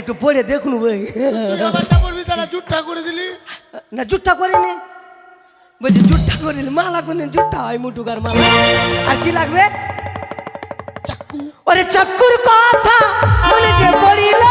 একটু পড়ে দেখুন ভাই তারা জুটটা করে দিলি? না জুটটা করিনি। বলছি জুটটা করিনি মালা কোনদিন জুটটা হয় মুটুকার মালা। আর কি লাগবে? চাকু। ওরে চাকুর কথা মনে যে পড়িল।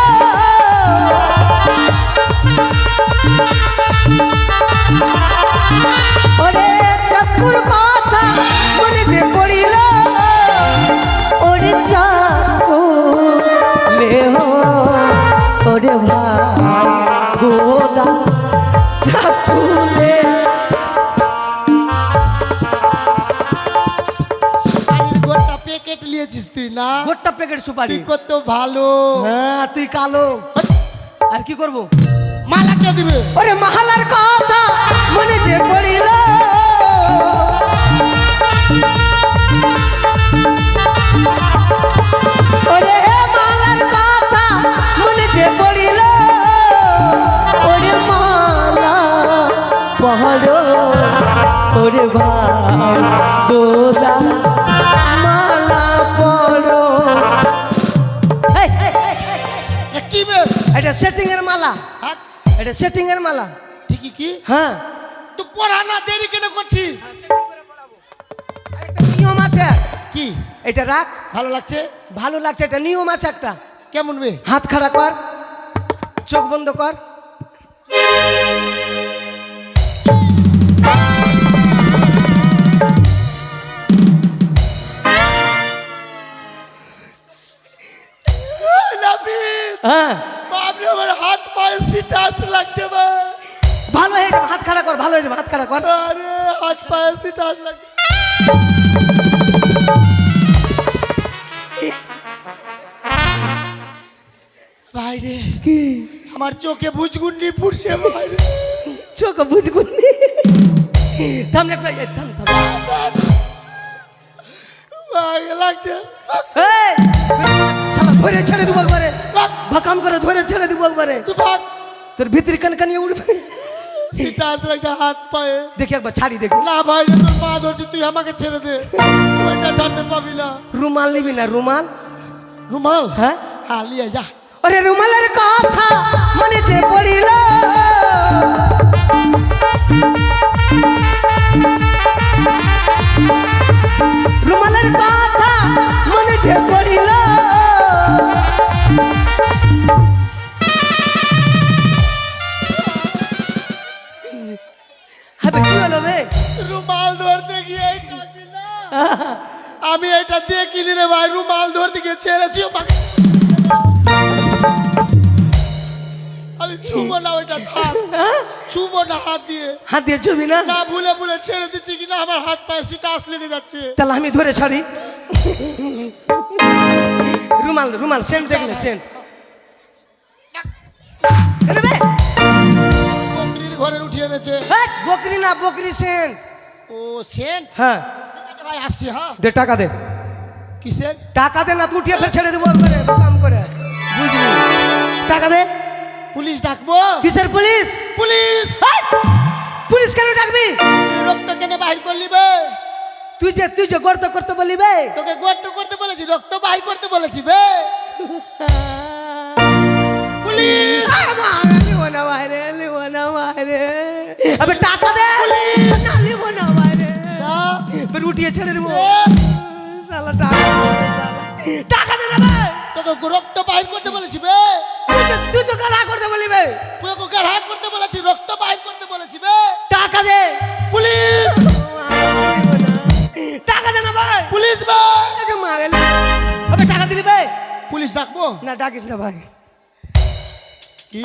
না গোট্টা প্যাকেট সুপারি। তুই কত ভালো। হ্যাঁ তুই কালো। আর কি করব? মালা কে দিবে? ওরে মহালার কথা মনে যে পড়িল। ওরে মালার কথা মনে যে পড়িল। ওরে মালা পহর ওরে ভাই দোদা মালা এটা সেটিং এর মালা। হাত এটা সেটিং এর মালা। ঠিকই কি? হ্যাঁ। তুই পড়া না দেরি কেন করছিস? একটা নিয়ম আছে। কি? এটা রাখ। ভালো লাগছে? ভালো লাগছে এটা নিয়ম আছে একটা। কেমন বে হাত খাড়া কর চোখ বন্ধ কর। হ্যাঁ। আমার হাত পায়ে সিটাস লাগছে বা? ভালো হয়ে যাবে হাত খাড়া কর ভালো হয়ে যাবে হাত খাড়া কর। আরে হাত পায়ে সিটাস লাগছে। বাইরে কি? আমার চোখে ভুজগুন্ডি ফুটছে বাইরে চোখ বুঝগুনি থাম থাম লাগছে। এই! ধরে ছেড়ে দিব একবারে। ভাকাম করে ধরে ছেড়ে দিব একবারে। তোর ভিতরে কানকানিয়ে উঠবে। সিটাস লাগছে হাত পায়ে। দেখি একবার ছাড়ি দেখি। না ভাই তোর পা ধরছি তুই আমাকে ছেড়ে দে। ওইটা ছাড়তে পাবি না। রুমাল নিবি না রুমাল? রুমাল? হ্যাঁ? হ্যাঁ লিয়ে যা। আরে রুমালের কথা মনে যে পড়িল রুমাল ধরতে গিয়ে। আমি এটা দিয়ে কিনি রে ভাই রুমাল ধরতে গিয়ে ছেড়েছি। আমি ছুবো না ওইটা থাক। ছুবো না হাত দিয়ে। হাত দিয়ে ছবি না? না ভুলে ভুলে ছেড়ে দিচ্ছি কিনা আমার হাত পায়ে সিটা আস লেগে যাচ্ছে। তাহলে আমি ধরে ছাড়ি। রুমাল রুমাল সেন্ট দেখলে সেন্ট। ঘরে উঠিয়ে এনেছে। বকরি না বকরি সেন্ট। ও সেন্ট হ্যাঁ। ঠিক আছে ভাই আসছি হ্যাঁ। দে টাকা দে। কিসের টাকা দে না তুই উঠিয়ে ফের ছেড়ে দেবো একবারে কাম করে। বুঝলি? টাকা দে। পুলিশ ডাকবো? কিসের পুলিশ? পুলিশ! পুলিশ কেন ডাকবি? রক্ত কেনে বাহির করলি বে। তুই যে তুই যে গর্ত করতে বলি বে। তোকে গর্ত করতে বলেছি রক্ত বাহির করতে বলেছি বে। পুলিশ! লিব না বাইরে লিব না বাইরে আবে টাকা দে। যা। ফের উঠিয়ে ছেড়ে দেবো। শালা টাকা টাকা দে না তোকে রক্ত বাহির করতে বলেছি বে! তুই তো- তুই তো গাড়া করতে বলি বে। তোকে গাঢ়া করতে বলেছি রক্ত বাহির করতে বলেছি বে! টাকা দে। পুলিশ! টাকা দে না ভাই। পুলিশ বে! টাকা মারে আবে টাকা দিলি বে। পুলিশ ডাকবো? না ডাকিস না ভাই। কি?